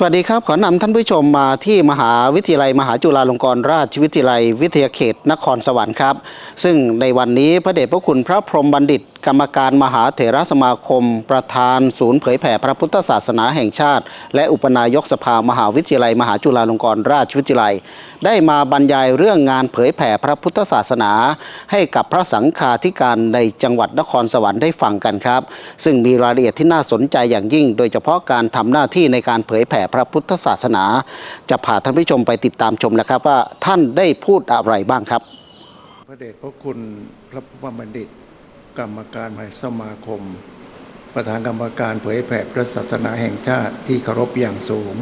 สวัสดีครับ ขอนำท่านผู้ชมมาที่มหาวิทยาลัย มหาจุฬาลงกรณราชวิทยาลัย วิทยาเขตนครสวรรค์ครับ ซึ่งในวันนี้พระเดชพระคุณพระพรหมบัณฑิต กรรมการมหาเถรสมาคม ประธาน ศูนย์เผยแผ่พระพุทธศาสนาแห่งชาติ และอุปนายกสภามหาวิทยาลัย มหาจุฬาลงกรณราชวิทยาลัย ได้มาบรรยายเรื่องงานเผยแผ่พระพุทธศาสนา ให้กับพระสังฆาธิการในจังหวัดนครสวรรค์ได้ฟังกันครับ ซึ่งมีรายละเอียดที่น่าสนใจอย่างยิ่ง โดยเฉพาะการทำหน้าที่ในการเผยแผ่พระพุทธศาสนา จะพาท่านผู้ชมไปติดตามชมนะครับว่าท่านได้พูดอะไรบ้างครับ พระเดชพระคุณพระพุทธบัณฑิต กรรมการมหาสมาคม ประธานกรรมการเผยแผ่พระศาสนาแห่งชาติที่เคารพอย่างสูง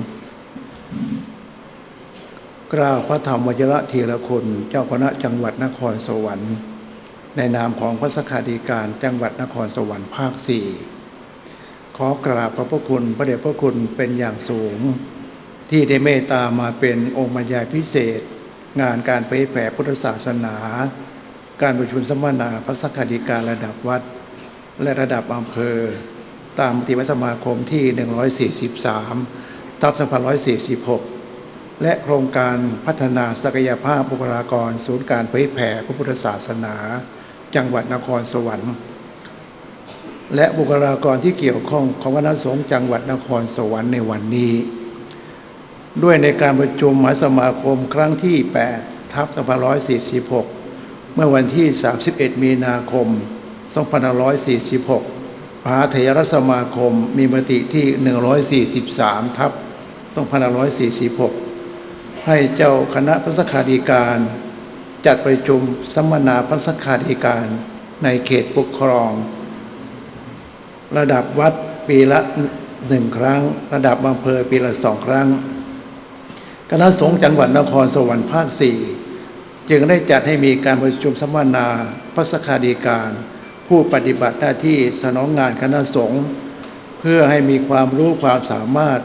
กล่าวพระธรรมวจระธีรคุณเจ้าคณะจังหวัดนครสวรรค์ ในนามของพระสกาธิการจังหวัดนครสวรรค์ภาคสี่ ขอกราบพระพุทธคุณ พระเดชพระคุณเป็นอย่างสูง ที่ได้เมตตามาเป็นองค์บรรยายพิเศษ งานการเผยแผ่พุทธศาสนา การประชุมสัมมนาพระสังฆาธิการระดับวัด และระดับอำเภอ ตามมติวัฒนสมาคมที่ 143 ทับ2546 และโครงการพัฒนาศักยภาพบุคลากร ศูนย์การเผยแผ่พระพุทธศาสนา จังหวัดนครสวรรค์ และบุคลากรที่เกี่ยวข้องของคณะสงฆ์จังหวัดนครสวรรค์ในวันนี้ ด้วยในการประชุมมหาสมาคมครั้งที่ 8 ทับ2546 เมื่อวันที่ 31 มีนาคม 2546มหาเถรสมาคมมีมติที่ 143 ทับ2546 ให้เจ้าคณะพระสังฆาธิการ จัดประชุมสัมมนาพระสังฆาธิการในเขตปกครอง ระดับวัดปีละหนึ่งครั้ง ระดับอำเภอปีละสองครั้ง คณะสงฆ์จังหวัดนครสวรรค์ภาคสี่จึงได้จัดให้มีการประชุมสัมมนาพระสคาดีการ ผู้ปฏิบัติหน้าที่สนองงานคณะสงฆ์เพื่อให้มีความรู้ความสามารถ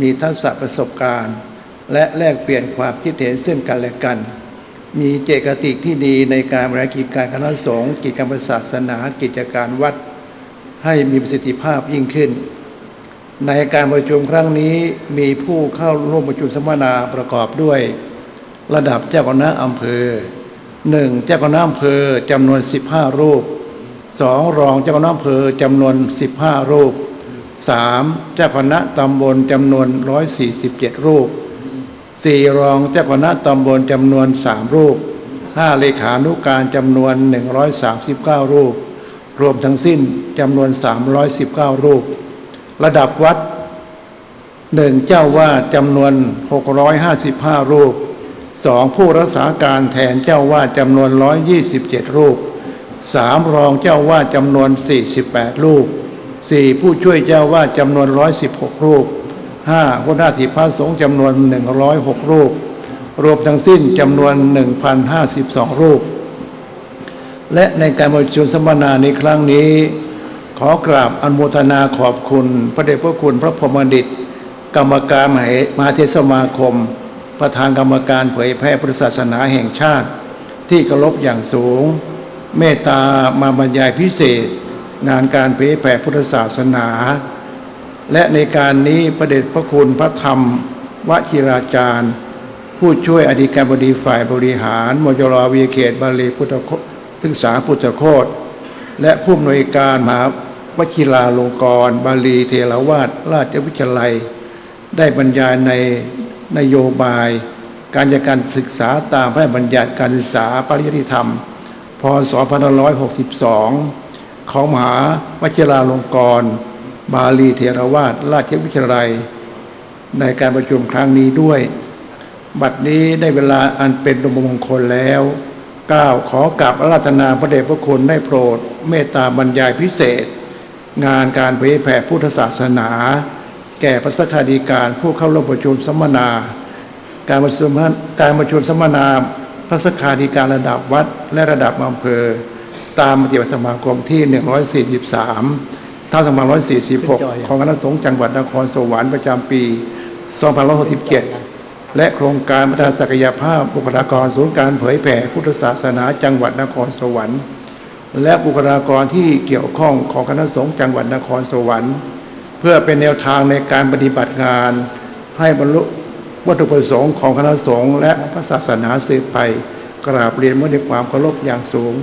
มีทักษะประสบการณ์ และแลกเปลี่ยนความคิดเห็นซึ่งกันและกัน มีเจตกติที่ดีในการบริหารกิจการคณะสงฆ์กิจกรรมศาสนากิจการวัด ให้มีประสิทธิภาพยิ่งขึ้น ในการประชุมครั้งนี้มีผู้เข้าร่วมประชุมสัมมนาประกอบด้วย ระดับเจ้าคณะอำเภอหนึ่งเจ้าคณะอำเภอจำนวน 15 รูปสองรองเจ้าคณะอำเภอจำนวน 15 รูปสามเจ้าคณะตำบลจำนวน 147 รูปสี่รองเจ้าคณะตำบลจำนวน3รูปห้าเลขานุการจำนวน 139 รูป รวมทั้งสิ้นจำนวน 319 รูป ระดับวัดหนึ่งเจ้าว่าจำนวน 655 รูปสองผู้รักษาการแทนเจ้าว่าจำนวน 127 รูปสามรองเจ้าว่าจำนวน 48 รูปสี่ผู้ช่วยเจ้าว่าจำนวน 116 รูปห้าหัวหน้าที่พระสงฆ์จำนวน 106 รูป รวมทั้งสิ้นจำนวน 1,052 รูป และในการประชุมสัมมนาในครั้งนี้ ขอกราบอนุโมทนาขอบคุณ พระเดชพระคุณพระพรมดิต กรรมการมหามหาเทศสมาคม ประธานกรรมการเผยแพร่พุทธศาสนาแห่งชาติ ที่เคารพอย่างสูง เมตตามาบรรยายพิเศษ งานการเผยแผ่พุทธศาสนา และในการนี้ประเดชพระคุณพระธรรมวชิราจารย์ ผู้ช่วยอธิการบดีฝ่ายบริหารมจรวีเขตบาลีพุทธค ศึกษาพุทธโคตและผู้อำนวยการมหาวชิราลงกรณ์บาลีเทรวาสราชวิทยาลัย ได้บรรยายในนโยบาย การจัดการศึกษาตามพระราชบัญญัติการศึกษาปริยัติธรรม พศ 2562 ของมหาวชิราลงกรณ์บาลีเทรวาสราชวิทยาลัย ในการประชุมครั้งนี้ด้วย บัดนี้ได้เวลาอันเป็นดมมงคลแล้ว กล่าวขอกราบอาราธนาพระเดชพระคุณได้โปรด เมตตาบรรยายพิเศษ งานการเผยแผ่พุทธศาสนาแแก่พระสักขาธิการผู้เข้าร่วมประชุมสัมมนา การประชุมการประชุมสัมมนาพระสักขาธิการระดับวัดและระดับอำเภอ ตามมติบัญญัติสมาคมที่ 143ทับ2546 ของคณะสงฆ์จังหวัดนครสวรรค์ประจำปี2567 และโครงการพัฒนาศักยภาพบุคลากรศูนย์การเผยแผ่พุทธศาสนาจังหวัดนครสวรรค์ และบุคลากรที่เกี่ยวข้องของคณะสงฆ์จังหวัดนครสวรรค์ เพื่อเป็นแนวทางในการปฏิบัติงาน ให้บรรลุวัตถุประสงค์ของคณะสงฆ์และพระศาสนาสืบไป กราบเรียนว่าด้ความเคารพอย่างสูง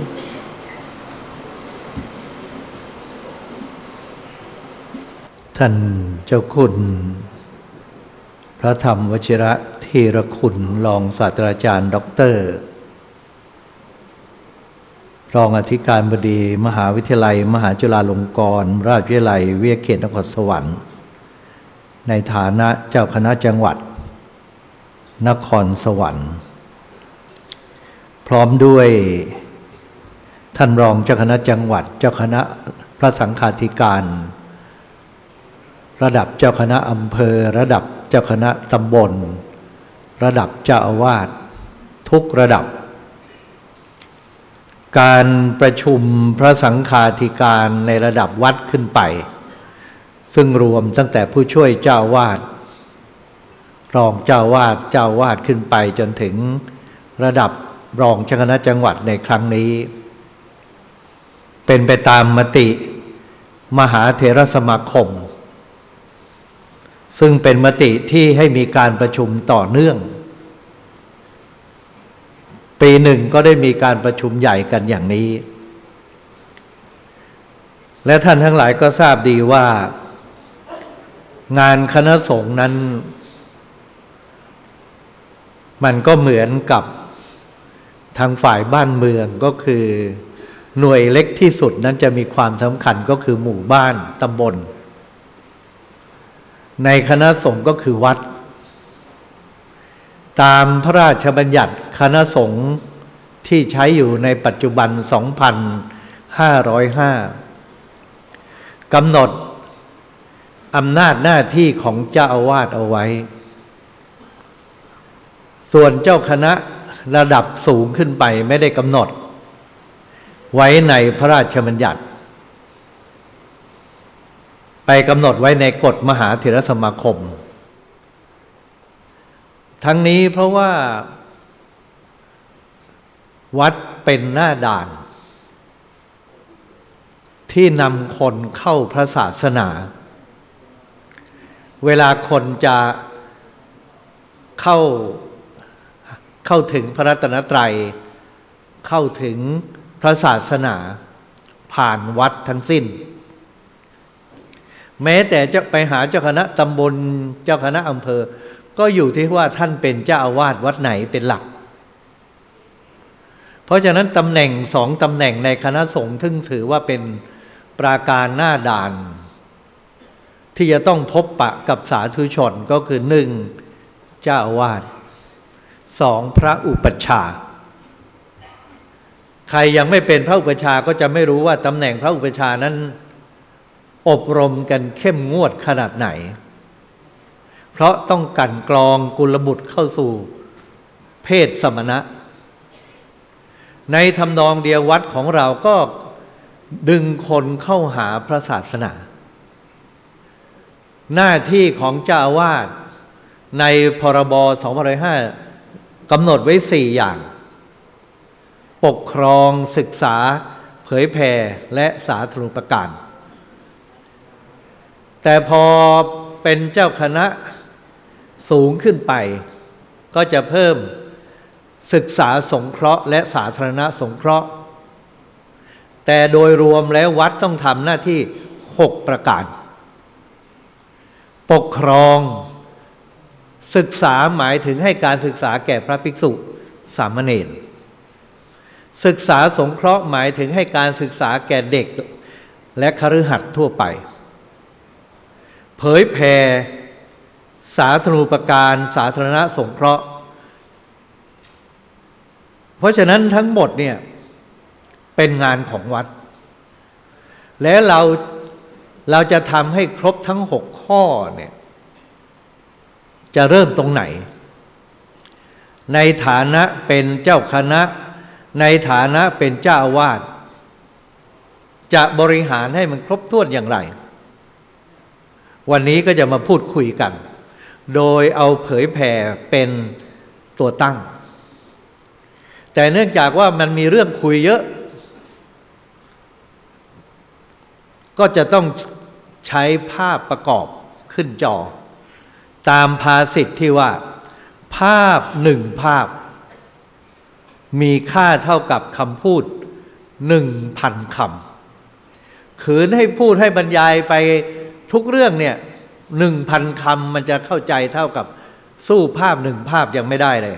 ท่านเจ้าคุณ พระธรรมวชิระ ธีรคุณรองศาสตราจารย์ด็อกเตอร์ รองอธิการบดีมหาวิทยาลัย มหาจุฬาลงกรณราชวิทยาลัย เวียเขตนครสวรรค์ ในฐานะเจ้าคณะจังหวัด นครสวรรค์ พร้อมด้วยท่านรองเจ้าคณะจังหวัด เจ้าคณะพระสังฆาธิการ ระดับเจ้าคณะอำเภอ ระดับเจ้าคณะตำบล ระดับเจ้าอาวาสทุกระดับ การประชุมพระสังฆาธิการในระดับวัดขึ้นไป ซึ่งรวมตั้งแต่ผู้ช่วยเจ้าวาดรองเจ้าวาดเจ้าอาวาดขึ้นไปจนถึงระดับรองเจ้าคณะจังหวัดในครั้งนี้ เป็นไปตามมติมหาเถรสมาคม ซึ่งเป็นมติที่ให้มีการประชุมต่อเนื่อง ปีหนึ่งก็ได้มีการประชุมใหญ่กันอย่างนี้ และท่านทั้งหลายก็ทราบดีว่า งานคณะสงฆ์นั้น มันก็เหมือนกับทางฝ่ายบ้านเมืองก็คือหน่วยเล็กที่สุดนั้นจะมีความสำคัญก็คือหมู่บ้านตำบล ในคณะสงฆ์ก็คือวัด ตามพระราชบัญญัติคณะสงฆ์ที่ใช้อยู่ในปัจจุบัน 2,505กำหนดอำนาจหน้าที่ของเจ้าอาวาสเอาไว้ ส่วนเจ้าคณะระดับสูงขึ้นไปไม่ได้กำหนด ไว้ในพระราชบัญญัติ ไปกำหนดไว้ในกฎมหาเถรสมาคม ทั้งนี้เพราะว่า วัดเป็นหน้าด่าน ที่นำคนเข้าพระศาสนา เวลาคนจะเข้าเข้าถึงพระรัตนตรัย เข้าถึงพระศาสนา ผ่านวัดทั้งสิ้น แม้แต่จะไปหาเจ้าคณะตำบลเจ้าคณะอำเภอ ก็อยู่ที่ว่าท่านเป็นเจ้าอาวาสวัดไหนเป็นหลัก เพราะฉะนั้นตำแหน่งสองตำแหน่งในคณะสงฆ์ทึ่งถือว่าเป็นปราการหน้าด่าน ที่จะต้องพบปะกับสาธุชนก็คือหนึ่งเจ้าอาวาสสองพระอุปัชฌาย์ใครยังไม่เป็นพระอุปัชฌาก็จะไม่รู้ว่าตำแหน่งพระอุปัชฌานั้น อบรมกันเข้มงวดขนาดไหน เพราะต้องกันกรองกุลบุตรเข้าสู่เพศสมณะ ในทำนองเดียววัดของเราก็ดึงคนเข้าหาพระศาสนา หน้าที่ของเจ้าอาวาสในพรบ2505กำหนดไว้สี่อย่าง ปกครองศึกษา เผยแผ่และสาธารณประการ แต่พอเป็นเจ้าคณะ สูงขึ้นไป ก็จะเพิ่มศึกษาสงเคราะห์และสาธารณสงเคราะห์ แต่โดยรวมแล้ววัดต้องทำหน้าที่หกประการ ปกครองศึกษาหมายถึงให้การศึกษาแก่พระภิกษุสามเณรศึกษาสงเคราะห์หมายถึงให้การศึกษาแก่เด็กและคฤหัสถ์ทั่วไป เผยแผ่ สาธารณูปการ สาธารณสงเคราะห์ เพราะฉะนั้นทั้งหมดเนี่ยเป็นงานของวัด และเราเราจะทำให้ครบทั้งหกข้อเนี่ยจะเริ่มตรงไหน ในฐานะเป็นเจ้าคณะ ในฐานะเป็นเจ้าอาวาสจะบริหารให้มันครบถ้วนอย่างไร วันนี้ก็จะมาพูดคุยกัน โดยเอาเผยแผ่เป็นตัวตั้ง แต่เนื่องจากว่ามันมีเรื่องคุยเยอะ ก็จะต้องใช้ภาพประกอบขึ้นจอ ตามภาษิตที่ว่า ภาพหนึ่งภาพ มีค่าเท่ากับคำพูดหนึ่งพันคำขืนให้พูดให้บรรยายไปทุกเรื่องเนี่ย หนึ่งพันคำมันจะเข้าใจเท่ากับสู้ภาพหนึ่งภาพยังไม่ได้เลย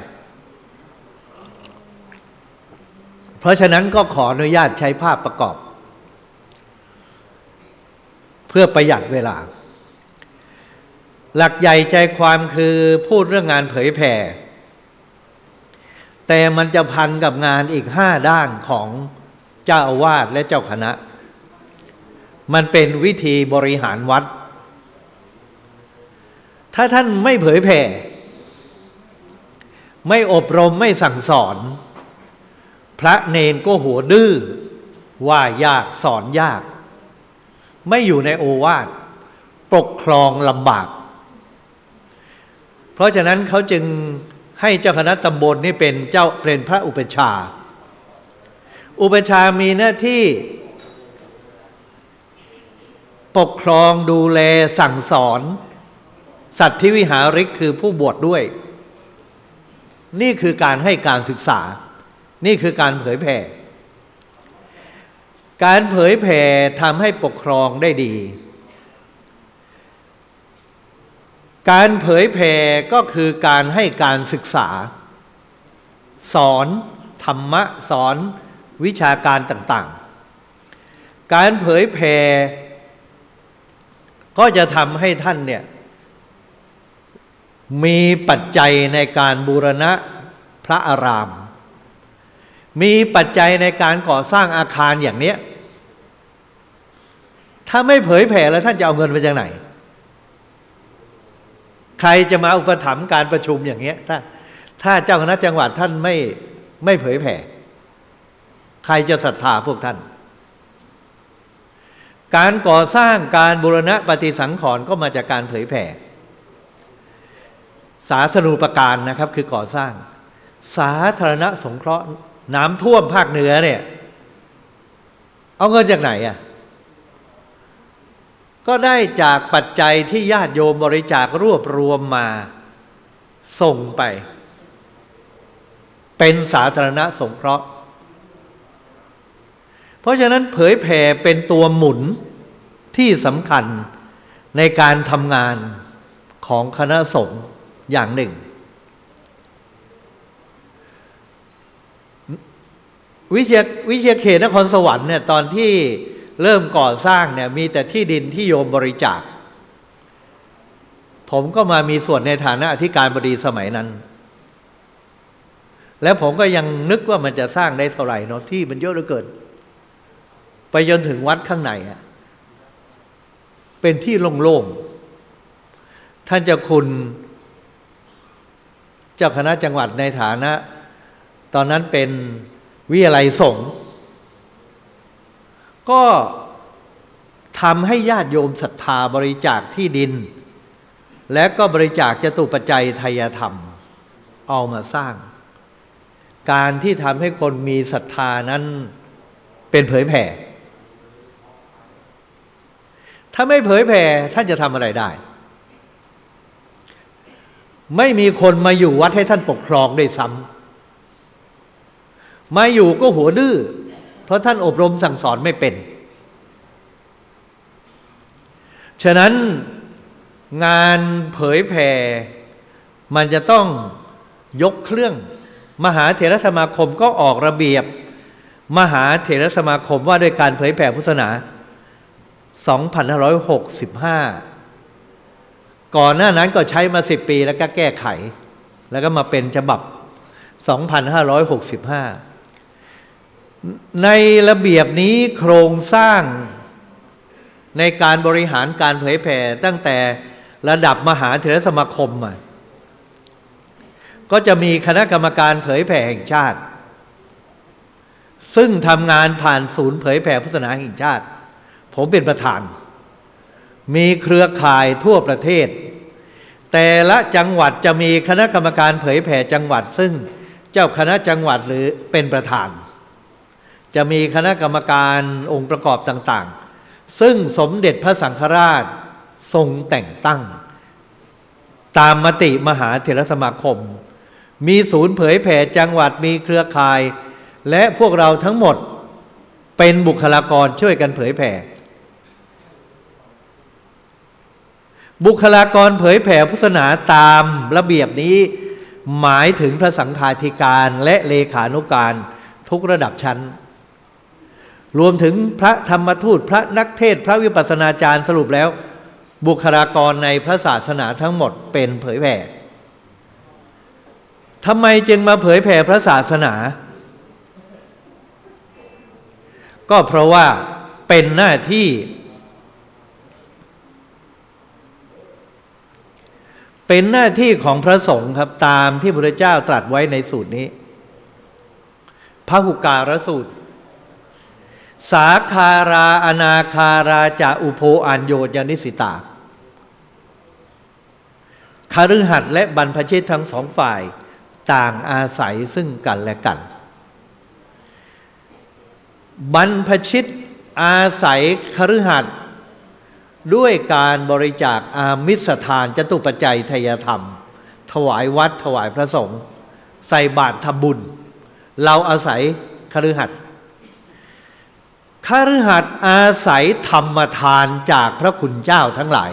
เพราะฉะนั้นก็ขออนุญาตใช้ภาพประกอบ เพื่อประหยัดเวลา หลักใหญ่ใจความคือพูดเรื่องงานเผยแผ่ แต่มันจะพันกับงานอีกห้าด้านของเจ้าอาวาสและเจ้าคณะ มันเป็นวิธีบริหารวัด ถ้าท่านไม่เผยแผ่ ไม่อบรมไม่สั่งสอน พระเนนก็หัวดื้อว่ายากสอนยาก ไม่อยู่ในโอวาทปกครองลำบาก เพราะฉะนั้นเขาจึงให้เจ้าคณะตำบลนี่เป็นเจ้าเป็นพระอุปชา อุปชามีหน้าที่ ปกครองดูแลสั่งสอน สัตว์ที่วิหาริกคือผู้บวชดด้วย นี่คือการให้การศึกษา นี่คือการเผยแผ่ การเผยแผ่ทำให้ปกครองได้ดี การเผยแผ่ก็คือการให้การศึกษา สอนธรรมะสอนวิชาการต่างๆ การเผยแผ่ก็จะทำให้ท่านเนี่ย มีปัจจัยในการบูรณะพระอาราม มีปัจจัยในการก่อสร้างอาคารอย่างเนี้ย ถ้าไม่เผยแผ่แล้วท่านจะเอาเงินไปจากไหน ใครจะมาอุปถัมภ์การประชุมอย่างเงี้ย ถ้าถ้าเจ้าคณะจังหวัดท่านไม่ไม่เผยแผ่ ใครจะศรัทธาพวกท่าน การก่อสร้างการบูรณะปฏิสังขรณ์ก็มาจากการเผยแผ่ สาธารณูปการนะครับคือก่อสร้าง สาธารณสงเคราะห์น้ำท่วมภาคเหนือเนี่ย เอาเงินจากไหนอะก็ได้จากปัจจัยที่ญาติโยมบริจาครวบรวมมาส่งไป เป็นสาธารณสงเคราะห์ เพราะฉะนั้นเผยแผ่เป็นตัวหมุนที่สำคัญในการทำงานของคณะสงฆ์ อย่างหนึ่ง วิเชียวิเชียเขตนครสวรรค์เนี่ยตอนที่เริ่มก่อสร้างเนี่ยมีแต่ที่ดินที่โยมบริจาค ผมก็มามีส่วนในฐานะอธิการบดีสมัยนั้น แล้วผมก็ยังนึกว่ามันจะสร้างได้เท่าไหร่เนาะที่มันเยอะเหลือเกิน ไปจนถึงวัดข้างในอะเป็นที่โล่งๆท่านเจ้าคุณ เจ้าคณะจังหวัดในฐานะ ตอนนั้นเป็นวิทยาลัยสงฆ์ก็ทำให้ญาติโยมศรัทธาบริจาคที่ดิน และก็บริจาคจตุปัจจัยไทยธรรม เอามาสร้าง การที่ทำให้คนมีศรัทธานั้นเป็นเผยแผ่ ถ้าไม่เผยแผ่ท่านจะทำอะไรได้ ไม่มีคนมาอยู่วัดให้ท่านปกครองได้ซ้ำมาอยู่ก็หัวดื้อเพราะท่านอบรมสั่งสอนไม่เป็น ฉะนั้นงานเผยแผ่มันจะต้องยกเครื่อง มหาเถรสมาคมก็ออกระเบียบ มหาเถรสมาคมว่าด้วยการเผยแผ่พุทธศาสนา 2565 ก่อนหน้านั้นก็ใช้มา10ปีแล้วก็แก้ไข แล้วก็มาเป็นฉบับ 2565 ในระเบียบนี้โครงสร้างในการบริหารการเผยแผ่ตั้งแต่ระดับมหาเถรสมาคมมาก็จะมีคณะกรรมการเผยแผ่แห่งชาติ ซึ่งทำงานผ่านศูนย์เผยแผ่พุทธศาสนาแห่งชาติ ผมเป็นประธาน มีเครือข่ายทั่วประเทศ แต่ละจังหวัดจะมีคณะกรรมการเผยแผ่จังหวัด ซึ่งเจ้าคณะจังหวัดหรือเป็นประธาน จะมีคณะกรรมการองค์ประกอบต่างๆ ซึ่งสมเด็จพระสังฆราชทรงแต่งตั้ง ตามมติมหาเถรสมาคม มีศูนย์เผยแผ่จังหวัดมีเครือข่าย และพวกเราทั้งหมดเป็นบุคลากรช่วยกันเผยแผ่ บุคลากรเผยแผ่พุทธศาสนาตามระเบียบนี้หมายถึงพระสังฆาธิการและเลขานุการทุกระดับชั้น รวมถึงพระธรรมทูตพระนักเทศ พระวิปัสสนาจารย์สรุปแล้ว บุคลากรในพระศาสนาทั้งหมดเป็นเผยแผ่ทำไมจึงมาเผยแผ่พระศาสนา ก็เพราะว่าเป็นหน้าที่ เป็นหน้าที่ของพระสงฆ์ครับตามที่พระเจ้าตรัสไว้ในสูตรนี้พระหุการสูตร สาคาราอนาคาราจะอุโพอัญโยยนิสิตาคฤหัสถและบรรพชิตทั้งสองฝ่ายต่างอาศัยซึ่งกันและกัน บรรพชิตอาศัยคฤหัสถ์ ด้วยการบริจาคอามิสทานจตุปัจจัยทยธรรม ถวายวัดถวายพระสงฆ์ใส่บาตรทำบุญ เราอาศัยคฤหัสถ์คฤหัสถ์อาศัยธรรมทานจากพระคุณเจ้าทั้งหลาย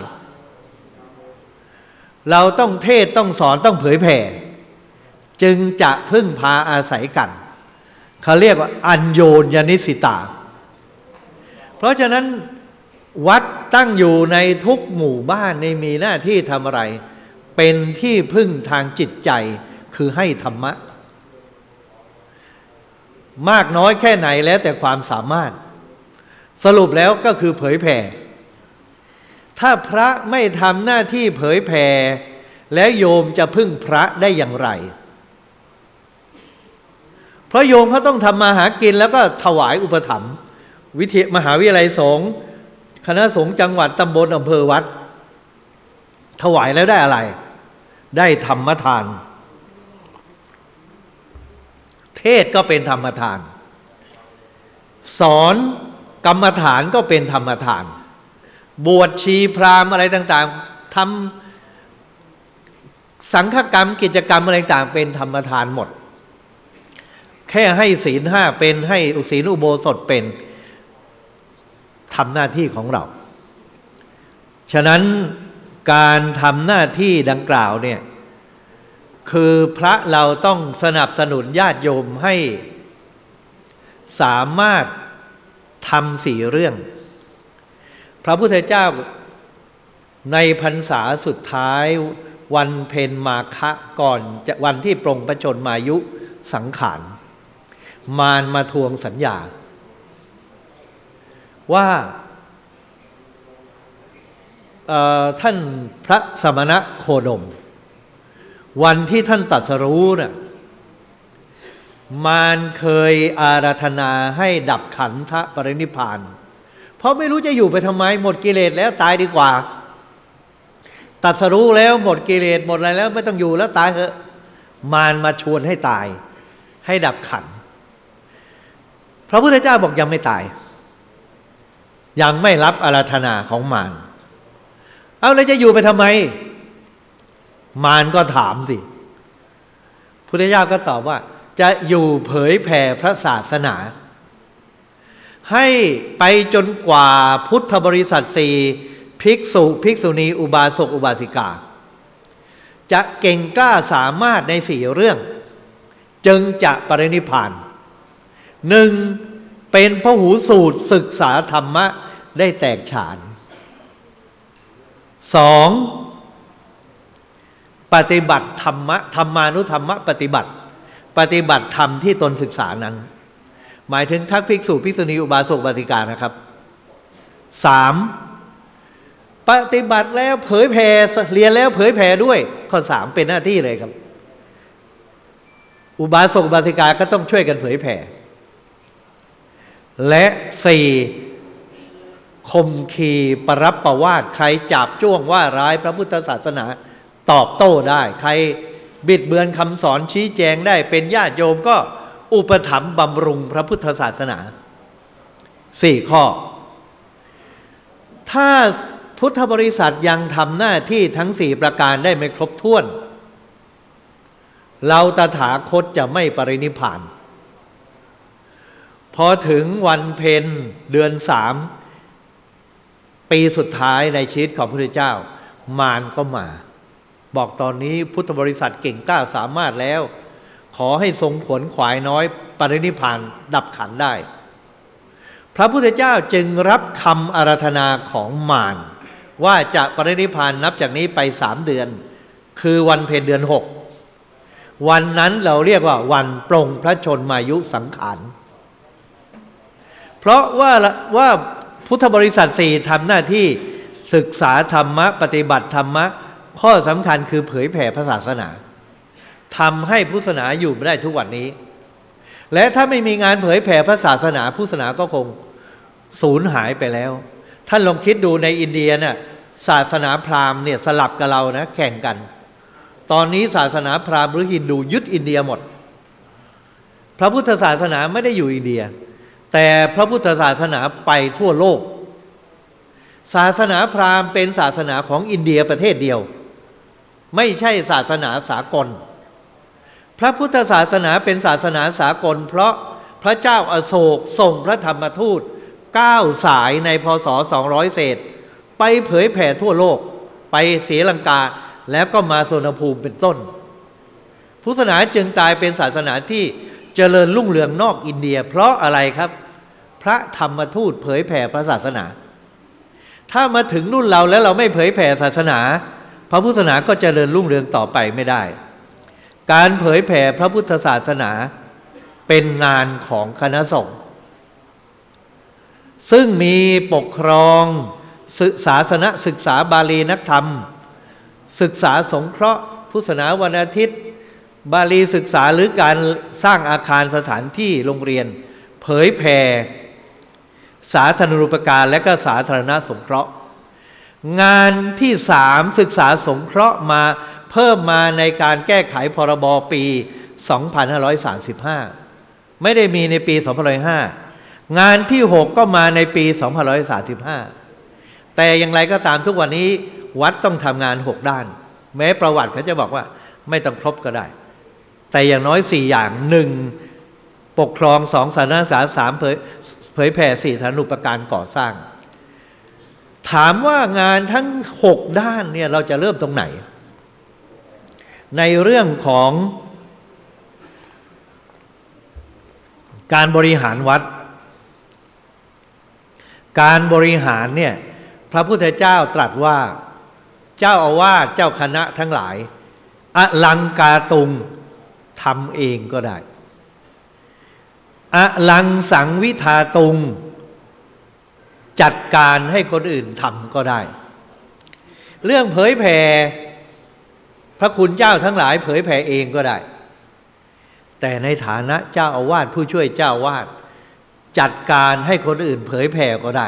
เราต้องเทศต้องสอนต้องเผยแผ่ จึงจะพึ่งพาอาศัยกัน เขาเรียกว่าอัญโยนยนิสิตา เพราะฉะนั้น วัดตั้งอยู่ในทุกหมู่บ้านในมีหน้าที่ทำอะไร เป็นที่พึ่งทางจิตใจคือให้ธรรมะ มากน้อยแค่ไหนแล้วแต่ความสามารถ สรุปแล้วก็คือเผยแผ่ ถ้าพระไม่ทำหน้าที่เผยแผ่ แล้วโยมจะพึ่งพระได้อย่างไร เพราะโยมเขาต้องทำมาหากินแล้วก็ถวายอุปถัมภ์วิทยมหาวิทยาลัยสงฆ์ คณะสงฆ์จังหวัดตำบลอำเภอวัด ถวายแล้วได้อะไร ได้ธรรมทาน เทศก็เป็นธรรมทาน สอนกรรมฐานก็เป็นธรรมทาน บวชชีพราหมณ์อะไรต่าง ๆทำสังฆกรรมกิจกรรมอะไรต่างเป็นธรรมทานหมด แค่ให้ศีลห้าเป็นให้ศีลอุโบสถเป็น ทำหน้าที่ของเรา ฉะนั้นการทำหน้าที่ดังกล่าวเนี่ยคือพระเราต้องสนับสนุนญาติโยมให้สามารถทำสี่เรื่อง พระพุทธเจ้าในพรรษาสุดท้ายวันเพนมาคะก่อนจะวันที่ปรงประชนมายุสังขารมารมาทวงสัญญา ว่าท่านพระสมณะโคดม วันที่ท่านตรัสรู้น่ะมารเคยอาราธนาให้ดับขันธปรินิพาน เพราะไม่รู้จะอยู่ไปทำไม หมดกิเลสแล้วตายดีกว่าตรัสรู้แล้วหมดกิเลสหมดอะไรแล้ว ไม่ต้องอยู่แล้วตายเถอะ มารมาชวนให้ตาย ให้ดับขัน พระพุทธเจ้าบอกยังไม่ตาย ยังไม่รับอาราธนาของมารเอาแล้วจะอยู่ไปทำไม มารก็ถามสิพุทธเจ้าก็ตอบว่า จะอยู่เผยแผ่พระศาสนา ให้ไปจนกว่าพุทธบริษัทสี่ภิกษุภิกษุณี อุบาสกอุบาสิกา จะเก่งกล้าสามารถในสี่เรื่อง จึงจะปรินิพพานหนึ่ง เป็นพระหูสูตรศึกษาธรรมะได้แตกฉานสองปฏิบัติธรรมะธรรมานุธรรมะปฏิบัติ ปฏิบัติธรรมที่ตนศึกษานั้น หมายถึงทักภิกษุภิกษุณีอุบาสกบาสิกานะครับสามปฏิบัติแล้วเผยแผ่เรียนแล้วเผยแผ่ด้วย ข้อสามเป็นหน้าที่เลยครับ อุบาสกบาสิกาก็ต้องช่วยกันเผยแผ่ และสี่คมขีปรับประวาดใครจับจ้วงว่าร้ายพระพุทธศาสนาตอบโต้ได้ ใครบิดเบือนคำสอนชี้แจงได้เป็นญาติโยมก็อุปถัมภ์บำรุงพระพุทธศาสนาสี่ข้อ ถ้าพุทธบริษัทยังทำหน้าที่ทั้งสี่ประการได้ไม่ครบถ้วน เราตถาคตจะไม่ปรินิพพาน พอถึงวันเพ็ญเดือนสามปีสุดท้ายในชีวิตของพระพุทธเจ้า มารก็มา บอกตอนนี้พุทธบริษัทเก่งกล้าสามารถแล้ว ขอให้ทรงผลขวายน้อยปรินิพานดับขันได้ พระพุทธเจ้าจึงรับคำอาราธนาของมารว่าจะปรินิพพานนับจากนี้ไปสามเดือน คือวันเพ็ญเดือนหกวันนั้นเราเรียกว่าวันปรงพระชนมายุสังขาร เพราะว่าว่าพุทธบริษัทสี่ทำหน้าที่ศึกษาธรรมะ ปฏิบัติธรรมะ ข้อสำคัญคือเผยแผ่พระศาสนาทำให้พุทธศาสนาอยู่ไม่ได้ทุกวันนี้ และถ้าไม่มีงานเผยแผ่พระศาสนาพุทธศาสนาก็คงสูญหายไปแล้ว ท่านลองคิดดูในอินเดียน่ะศาสนาพราหมณ์เนี่ยสลับกับเรานะแข่งกัน ตอนนี้ศาสนาพราหมณ์หรือฮินดูยึดอินเดียหมด พระพุทธศาสนาไม่ได้อยู่อินเดีย แต่พระพุทธศาสนาไปทั่วโลก ศาสนาพราหมณ์เป็นศาสนาของอินเดียประเทศเดียว ไม่ใช่ศาสนาสากล พระพุทธศาสนาเป็นศาสนาสากล เพราะพระเจ้าอาโศกส่งพระธรรมทูตก้าวสายในพศ 200 เศษ ไปเผยแผ่ทั่วโลก ไปเสียลังกาแล้วก็มาสวนภูมิเป็นต้น พุทธศาสนาจึงตายเป็นศาสนาที่เจริญรุ่งเรืองนอกอินเดีย เพราะอะไรครับ พระธรรมทูตเผยแผ่พระศาสนา ถ้ามาถึงรุ่นเราแล้วเราไม่เผยแผ่ศาสนา พระพุทธศาสนาก็จเจริญรุ่งเรืองต่อไปไม่ได้ การเผยแผ่พระพุทธศาสนาเป็นงานของคณะสงฆ์ซึ่งมีปกครองศึกศาสนศึกษาบาลีนักธรรม ศึกษาสงเคราะห์พุทธศาสนาวันอาทิตย์ บาลีศึกษาหรือการสร้างอาคารสถานที่โรงเรียน เผยแผ่ สาธารณูปการและก็สาธารณสงเคราะห์ งานที่สามศึกษาสงเคราะห์มาเพิ่มมาในการแก้ไขพรบปี 2535 ไม่ได้มีในปี2505งานที่ 6 ก็มาในปี 2535 แต่อย่างไรก็ตามทุกวันนี้วัดต้องทำงาน 6 ด้าน แม้ประวัติเขาจะบอกว่าไม่ต้องครบก็ได้ แต่อย่างน้อย 4 อย่างหนึ่งปกครองสองสาธารณสาสามเผย เผยแผ่สี่ธนุปการก่อสร้าง ถามว่างานทั้ง6ด้านเนี่ยเราจะเริ่มตรงไหน ในเรื่องของการบริหารวัด การบริหารเนี่ยพระพุทธเจ้าตรัสว่าเจ้าอาวาสเจ้าคณะทั้งหลายอลังกาตุงทำเองก็ได้ อลังสังวิทาตุง จัดการให้คนอื่นทำก็ได้ เรื่องเผยแผ่พระคุณเจ้าทั้งหลายเผยแผ่เองก็ได้ แต่ในฐานะเจ้าอาวาสผู้ช่วยเจ้าอาวาสจัดการให้คนอื่นเผยแผ่ก็ได้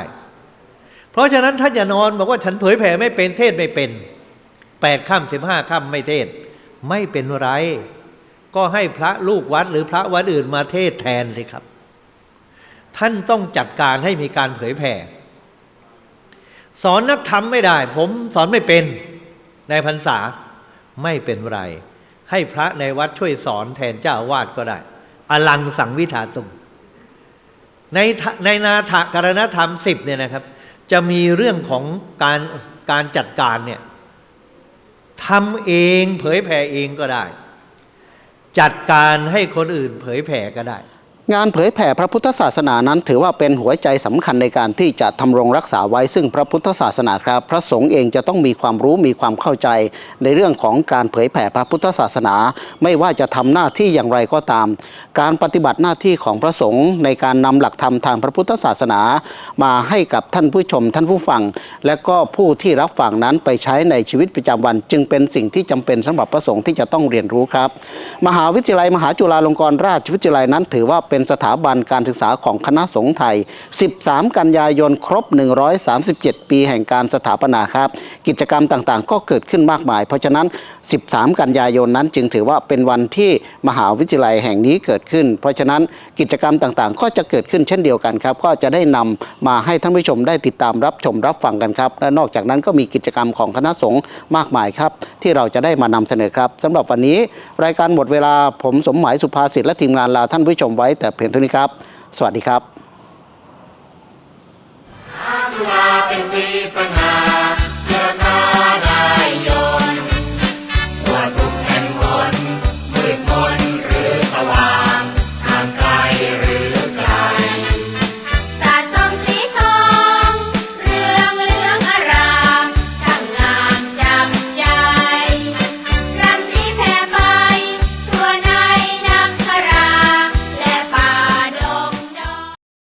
เพราะฉะนั้นท่านอย่านอนบอกว่าฉันเผยแผ่ไม่เป็นเทศไม่เป็นแปดค่ำสิบห้าค่ำไม่เทศ ไม่เป็นไร ก็ให้พระลูกวัดหรือพระวัดอื่นมาเทศแทนเลยครับ ท่านต้องจัดการให้มีการเผยแผ่ สอนนักธรรมไม่ได้ ผมสอนไม่เป็นในพรรษาไม่เป็นไร ให้พระในวัดช่วยสอนแทนเจ้าวาสก็ได้ อลังสังวิถาตุงในในนาถกรณธรรมสิบเนี่ยนะครับ จะมีเรื่องของการการจัดการเนี่ยทำเองเผยแผ่เองก็ได้ จัดการให้คนอื่นเผยแผ่ก็ได้ งานเผยแผ่พระพุทธศาสนานั้นถือว่าเป็นหัวใจสำคัญในการที่จะทำรงรักษาไว้ซึ่งพระพุทธศาสนาครับ พระสงฆ์เองจะต้องมีความรู้มีความเข้าใจ ในเรื่องของการเผยแผ่พระพุทธศาสนา ไม่ว่าจะทำหน้าที่อย่างไรก็ตาม การปฏิบัติหน้าที่ของพระสงฆ์ในการนำหลักธรรมทางพระพุทธศาสนา มาให้กับท่านผู้ชมท่านผู้ฟัง และก็ผู้ที่รับฟังนั้นไปใช้ในชีวิตประจำวัน จึงเป็นสิ่งที่จำเป็นสำหรับพระสงฆ์ที่จะต้องเรียนรู้ครับ มหาวิทยาลัยมหาจุฬาลงกรณราชวิทยาลัยนั้นถือว่าเป็นสถาบันการศึกษาของคณะสงฆ์ไทย 13 กันยายนครบ 137 ปีแห่งการสถาปนาครับ กิจกรรมต่างๆ ก็เกิดขึ้นมากมาย เพราะฉะนั้น 13 กันยายนนั้นจึงถือว่าเป็นวันที่มหาวิทยาลัยแห่งนี้เกิดขึ้น เพราะฉะนั้นกิจกรรมต่างๆ ก็จะเกิดขึ้นเช่นเดียวกันครับก็จะได้นำมาให้ท่านผู้ชมได้ติดตามรับชมรับฟังกันครับและนอกจากนั้นก็มีกิจกรรมของคณะสงฆ์มากมายครับ ที่เราจะได้มานำเสนอครับสำหรับวันนี้ รายการหมดเวลาผมสมหมายสุภาษิตและทีมงานลาท่านผู้ชมไว้แต่เพียงเท่านี้ครับ สวัสดีครับอาตุลาเป็นสีสง่าเธอ